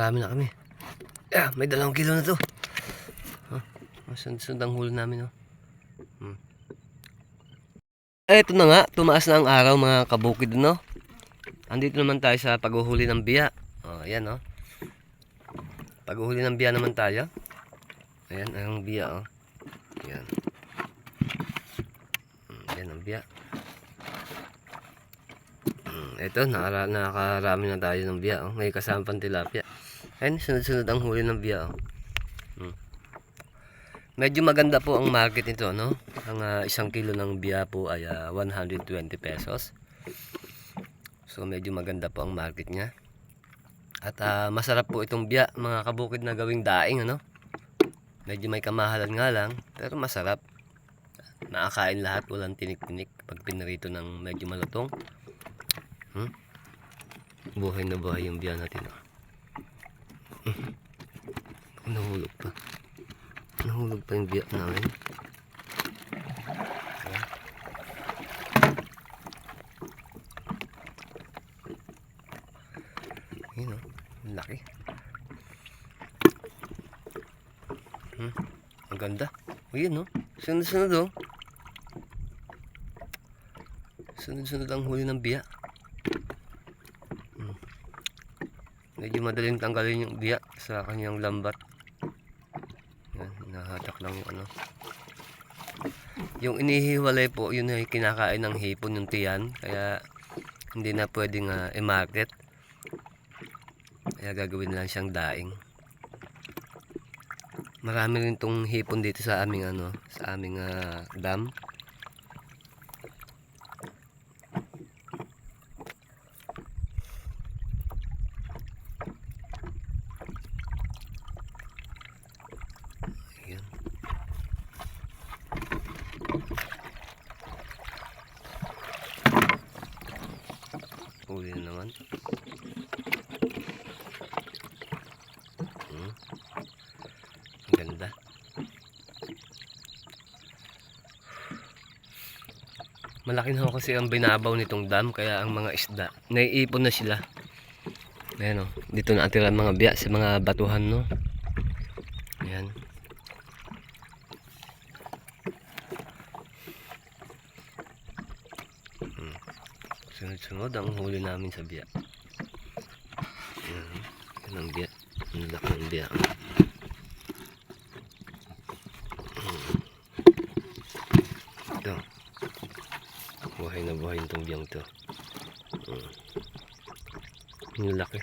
Napakarami na kami. Yeah, may dalawang kilo na to. Huh? Sunod-sunod ang huli namin, oh. Hmm. Ito na nga. Tumaas na ang araw, mga kabukid, no? Andito naman tayo sa paghuhuli ng biya. Oh, ayan, oh. Paghuhuli ng biya naman tayo. Ayan, ang biya, oh. Ayan. Hmm, Ayan ang biya. Hmm, ito, nakara nakakarami na tayo ng biya, oh. May kasama pang tilapia. Ayan, sunod-sunod ang huli ng biya, oh. Hmm. Medyo maganda po ang market nito, no? Ang ah, isang kilo ng biya po ay ah, 120 pesos. So medyo maganda po ang market niya. At ah, masarap po itong biya, mga kabukid na gawing daing, ano? Medyo may kamahalan nga lang, pero masarap. Nakakain lahat, walang tinik-tinik pag pinarito ng medyo malutong. Hmm? Buhay na buhay yung biya natin. Oh. Nahulog pa. Nahulog pa yung biyak namin. Ayan. Ayun oh, laki. Hmm, ang ganda. Ayun oh, sunod-sunod oh. Sunod-sunod ang huli ng biya. Hmm. Medyo madaling tanggalin yung biya sa kanyang lambat. Yan, nahatak lang yung ano. Yung inihiwalay po, yun ay kinakain ng hipon yung tiyan. Kaya hindi na pwedeng ah, i-market. Kaya gagawin lang siyang daing. Marami rin tong hipon dito sa aming ano, sa aming ah, dam. Ayan. Huli na naman. Hmm. Ang ganda. Malaki na kasi ang binabaw nitong dam kaya ang mga isda naiipon na sila. Ayan o, dito na atira mga biya sa mga batuhan no. Ayan. Sunod-sunod ang huli namin sa biya. Ayan. Yan ang biya. Ang laki ng biya. Ito. Buhay na buhay itong biyang to. Ang laki.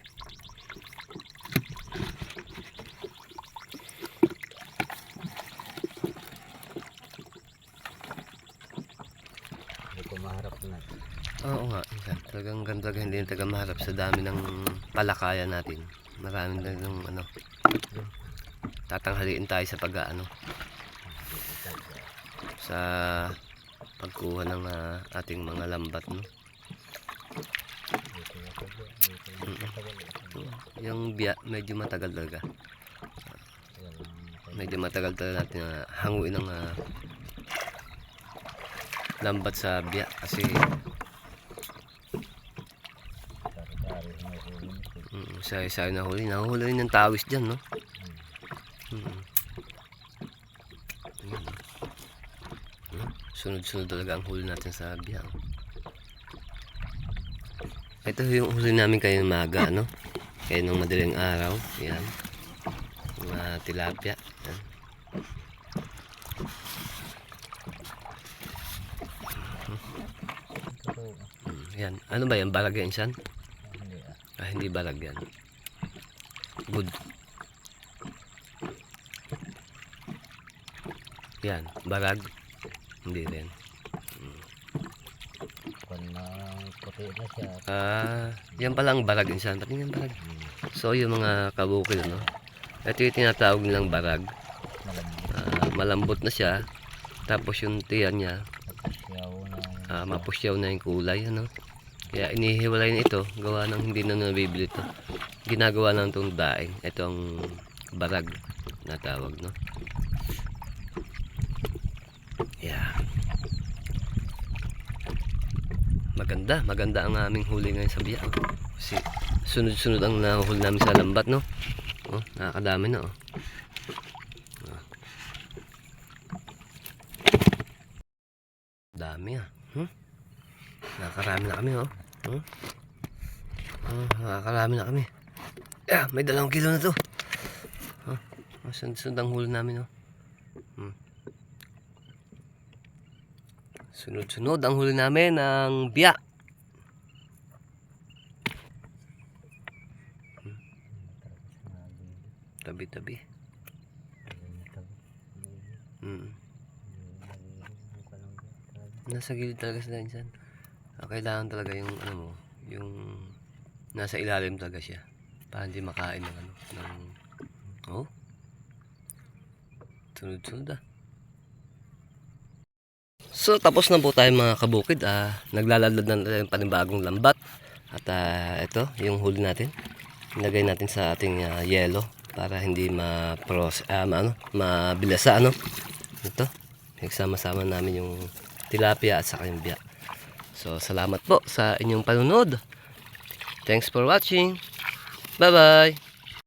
Hindi ko maharap na. Oo nga. Talagang ganda hindi na taga maharap sa dami ng palakayan natin. Maraming talagang ano. Tatanghaliin tayo sa pag ano, sa pagkuha ng ah, ating mga lambat no. Mm. tagal. Yung biya medyo matagal talaga. Medyo matagal talaga natin na hanguin ng ah, lambat sa biya kasi sayo-sayo na huli. Nahuhuli rin ng tawis dyan no. Mm. Ayan. Hmm, Sunod-sunod talaga ang huli natin sa biya. oh. Ito yung huli namin kayo ng maga, no? Kayo ng madaling araw. Yan. Mga tilapia. Yan. Hmm, yan. Ano ba yan? Balag yan, San? Hindi ah. Hindi balag yan. Good. Yan. Balag. Hindi rin. Siya. Ah, yan pala ang barag insan. Pati yung barag. Hmm. So, yung mga kabukid, no? Ito yung tinatawag nilang barag. Ah, malambot na siya. Tapos yung tiyan niya, ah, mapusyaw na yung kulay, ano? Kaya inihiwalay na ito, gawa ng hindi na nabibili ito. Ginagawa lang itong daing. Ito ang barag na tawag, no? Yeah. Maganda, maganda ang aming huli ngayon sa biya. oh. Kasi sunod-sunod ang nahuhuli namin sa lambat, no? Oh, nakakadami na, oh. Ah. Dami, ah. Hmm? Nakakarami na kami, oh. Hmm? Ah, nakakarami na kami. Yeah, may dalawang kilo na to. Huh? Oh, sunod-sunod ang huli namin, oh. Hmm. Sunod-sunod ang huli namin ng biya. Tabi-tabi. Mm. Nasa gilid talaga sila insan. Ah, kailangan talaga yung ano mo, yung nasa ilalim talaga siya. Para hindi makain ng ano, ng oh. Sunod-sunod ah. So tapos na po tayo mga kabukid. Ah, naglaladlad na tayo ng panibagong lambat. At ah, ito, yung huli natin. Ilagay natin sa ating ah, yelo para hindi ma-pros ah, ma- ano, mabilasa ano. Ito. Nagsama-sama namin yung tilapia at saka yung biya. So salamat po sa inyong panunod. Thanks for watching. Bye-bye.